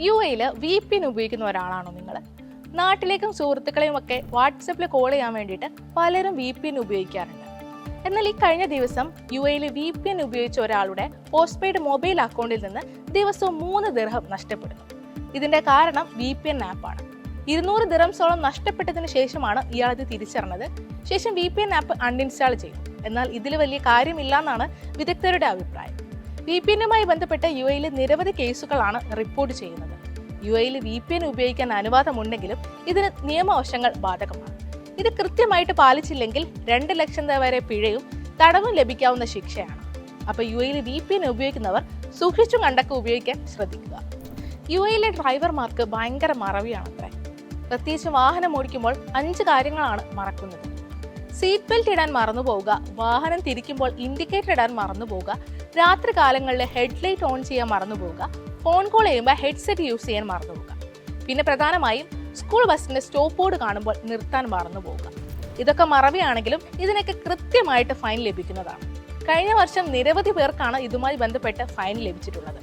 U എയിൽ V P N ഉപയോഗിക്കുന്ന ഒരാളാണോ നിങ്ങൾ? നാട്ടിലേക്കും സുഹൃത്തുക്കളെയും ഒക്കെ വാട്സപ്പിൽ കോൾ ചെയ്യാൻ വേണ്ടിയിട്ട് പലരും വി പി എൻ ഉപയോഗിക്കാറുണ്ട്. എന്നാൽ ഈ കഴിഞ്ഞ ദിവസം യു എയിൽ വി പി എൻ ഉപയോഗിച്ച ഒരാളുടെ പോസ്റ്റ് പെയ്ഡ് മൊബൈൽ അക്കൗണ്ടിൽ നിന്ന് ദിവസവും മൂന്ന് ദിർഹം നഷ്ടപ്പെടുന്നു. ഇതിന്റെ കാരണം വി പി എൻ ആപ്പാണ് ഇരുന്നൂറ് ദിറംസോളം നഷ്ടപ്പെട്ടതിന് ശേഷമാണ് ഇയാൾ ഇത് തിരിച്ചറിഞ്ഞത്. ശേഷം V P N app uninstall ചെയ്തു. എന്നാൽ ഇതിൽ വലിയ കാര്യമില്ല എന്നാണ് വിദഗ്ധരുടെ അഭിപ്രായം. വി പി എന്നുമായി ബന്ധപ്പെട്ട് യു എയിൽ നിരവധി കേസുകളാണ് റിപ്പോർട്ട് ചെയ്യുന്നത്. യു എയിൽ വി പി എൻ ഉപയോഗിക്കാൻ അനുവാദമുണ്ടെങ്കിലും ഇതിന് നിയമവശങ്ങൾ ബാധകമാണ്. ഇത് കൃത്യമായിട്ട് പാലിച്ചില്ലെങ്കിൽ രണ്ട് ലക്ഷം വരെ പിഴയും തടവും ലഭിക്കാവുന്ന ശിക്ഷയാണ്. അപ്പോൾ യു എയിൽ വി പി എൻ ഉപയോഗിക്കുന്നവർ സൂക്ഷിച്ചും കണ്ടൊക്കെ ഉപയോഗിക്കാൻ ശ്രദ്ധിക്കുക. യു എയിലെ ഡ്രൈവർമാർക്ക് ഭയങ്കര മറവിയാണത്രേ. പ്രത്യേകിച്ച് വാഹനം ഓടിക്കുമ്പോൾ അഞ്ച് കാര്യങ്ങളാണ് മറക്കുന്നത്. സീറ്റ് ബെൽറ്റ് ഇടാൻ മറന്നു പോവുക. വാഹനം തിരിക്കുമ്പോൾ ഇൻഡിക്കേറ്റർ ഇടാൻ മറന്നു പോവുക. രാത്രി കാലങ്ങളിൽ ഹെഡ്ലൈറ്റ് ഓൺ ചെയ്യാൻ മറന്നു പോവുക. ഫോൺ കോൾ ചെയ്യുമ്പോൾ ഹെഡ്സെറ്റ് യൂസ് ചെയ്യാൻ മറന്നു പോവുക. പിന്നെ പ്രധാനമായും സ്കൂൾ ബസ്സിന്റെ സ്റ്റോപ്പ് ബോർഡ് കാണുമ്പോൾ നിർത്താൻ മറന്നു പോവുക. ഇതൊക്കെ മറവിയാണെങ്കിലും ഇതിനൊക്കെ കൃത്യമായിട്ട് ഫൈൻ ലഭിക്കുന്നതാണ്. കഴിഞ്ഞ വർഷം നിരവധി പേർക്കാണ് ഇതുമായി ബന്ധപ്പെട്ട് ഫൈൻ ലഭിച്ചിട്ടുള്ളത്.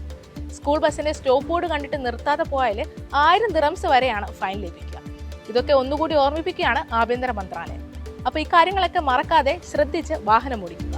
സ്കൂൾ ബസ്സിന്റെ സ്റ്റോപ്പ് ബോർഡ് കണ്ടിട്ട് നിർത്താതെ പോയാൽ ആയിരം ദിറംസ് വരെയാണ് ഫൈൻ ലഭിക്കുക. ഇതൊക്കെ ഒന്നുകൂടി ഓർമ്മിപ്പിക്കുകയാണ് ആഭ്യന്തര മന്ത്രാലയം. അപ്പൊ കാര്യങ്ങളൊക്കെ മറക്കാതെ ശ്രദ്ധിച്ച് വാഹനം ഓടിക്കുക